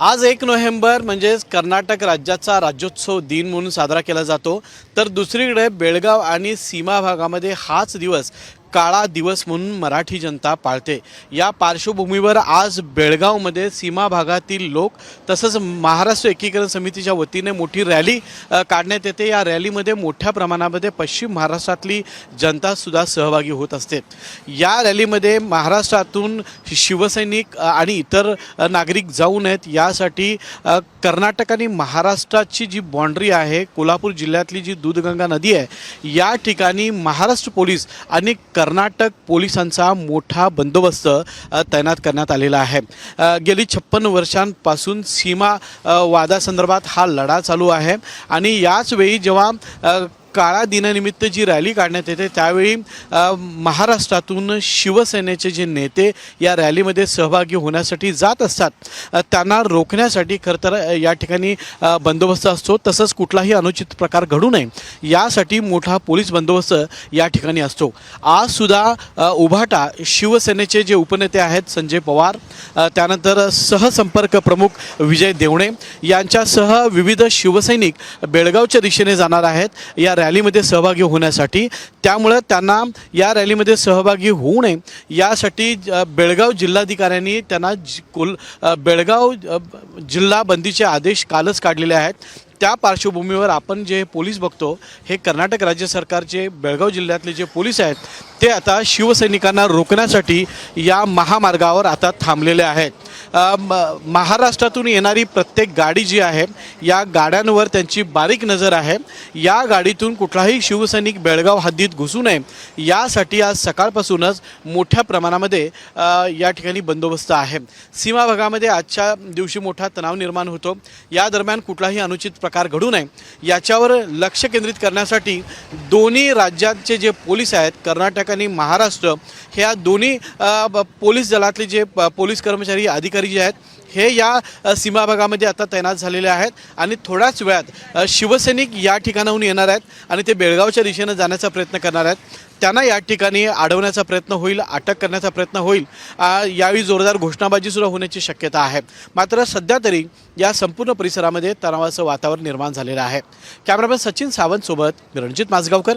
आज एक नोव्हेंबर म्हणजेच कर्नाटक राज्याचा राज्योत्सव दिन म्हणून साजरा केला जातो. तर दुसरीकडे बेळगाव आणि सीमा भागामध्ये हाच दिवस काळा दिवस म्हणून मराठी जनता पाळते. या पार्श्वभूमीवर आज बेळगावमध्ये सीमा भागातील लोक तसंच महाराष्ट्र एकीकरण समितीच्या वतीने मोठी रॅली काढण्यात येते. या रॅलीमध्ये मोठ्या प्रमाणामध्ये पश्चिम महाराष्ट्रातली जनतासुद्धा सहभागी होत असते. या रॅलीमध्ये महाराष्ट्रातून शिवसैनिक आणि इतर नागरिक जाऊ नयेत यासाठी कर्नाटक आणि महाराष्ट्राची जी बाँड्री आहे कोल्हापूर जिल्ह्यातली जी दूधगंगा नदी आहे या ठिकाणी महाराष्ट्र पोलीस अनेक कर्नाटक पोलिसांचा मोठा बंदोबस्त तैनात करण्यात आलेला आहे. गेली छप्पन वर्षांपासून सीमा वादासंदर्भात हा लढा चालू आहे आणि याच वेळी जेव्हा काळा दिनानिमित्त जी रॅली काढण्यात येते त्यावेळी महाराष्ट्रातून शिवसेनेचे जे नेते या रॅलीमध्ये सहभागी होण्यासाठी जात असतात त्यांना रोखण्यासाठी खरं तर या ठिकाणी बंदोबस्त असतो. तसंच कुठलाही अनुचित प्रकार घडू नये. यासाठी मोठा पोलीस बंदोबस्त या ठिकाणी असतो. आज सुद्धा उभाटा शिवसेनेचे जे उपनेते आहेत संजय पवार त्यानंतर सहसंपर्क प्रमुख विजय देवणे यांच्यासह विविध शिवसैनिक बेळगावच्या दिशेने जाणार आहेत. या रॅलीमध्ये सहभागी होण्यासाठी. त्यामुळं त्यांना या रॅलीमध्ये सहभागी होऊ नये. यासाठी बेळगाव जिल्हाधिकाऱ्यांनी त्यांना कोल बेळगाव जिल्हा बंदीचे आदेश कालच काढलेले आहेत. त्या पार्श्वभूमीवर आपण जे पोलीस बघतो हे कर्नाटक राज्य सरकारचे बेळगाव जिल्ह्यातले जे पोलीस आहेत ते आता शिवसैनिकांना रोखण्यासाठी या महामार्गावर आता थांबलेले आहेत. महाराष्ट्रातून येणारी प्रत्येक गाडी जी आहे या गाड्यांवर त्यांची बारीक नजर आहे. या गाडीतून कुठलाही शिवसैनिक बेळगाव हद्दीत घुसू नये. यासाठी आज सकाळपासूनच मोठ्या प्रमाणामध्ये या ठिकाणी बंदोबस्त आहे. सीमा भागामध्ये आजच्या दिवशी मोठा तणाव निर्माण होतो. या दरम्यान कुठलाही अनुचित प्रकार घडू नये. याच्यावर लक्ष केंद्रित करण्यासाठी दोन्ही राज्यांचे जे पोलीस आहेत कर्नाटक आणि महाराष्ट्र ह्या दोन्ही पोलीस दलातले जे प- पोलीस कर्मचारी अधिकारी जे आहेत हे या सीमाभागामध्ये सीमा भागामध्ये आता तैनात झालेले आहेत आणि थोड्याच वेळात शिवसैनिक या ठिकाणाहून येणार आहेत आणि ते बेळगावच्या दिशेनं जाण्याचा प्रयत्न करणार आहेत. त्यांना या ठिकाणी अडवण्याचा प्रयत्न होईल अटक करण्याचा प्रयत्न होईल यावेळी जोरदार घोषणाबाजीसुद्धा होण्याची शक्यता आहे. मात्र सध्या तरी या संपूर्ण परिसरामध्ये तणावाचं वातावरण निर्माण झालेलं आहे. कॅमेरामॅन सचिन सावंतसोबत मी रणजित माजगावकर.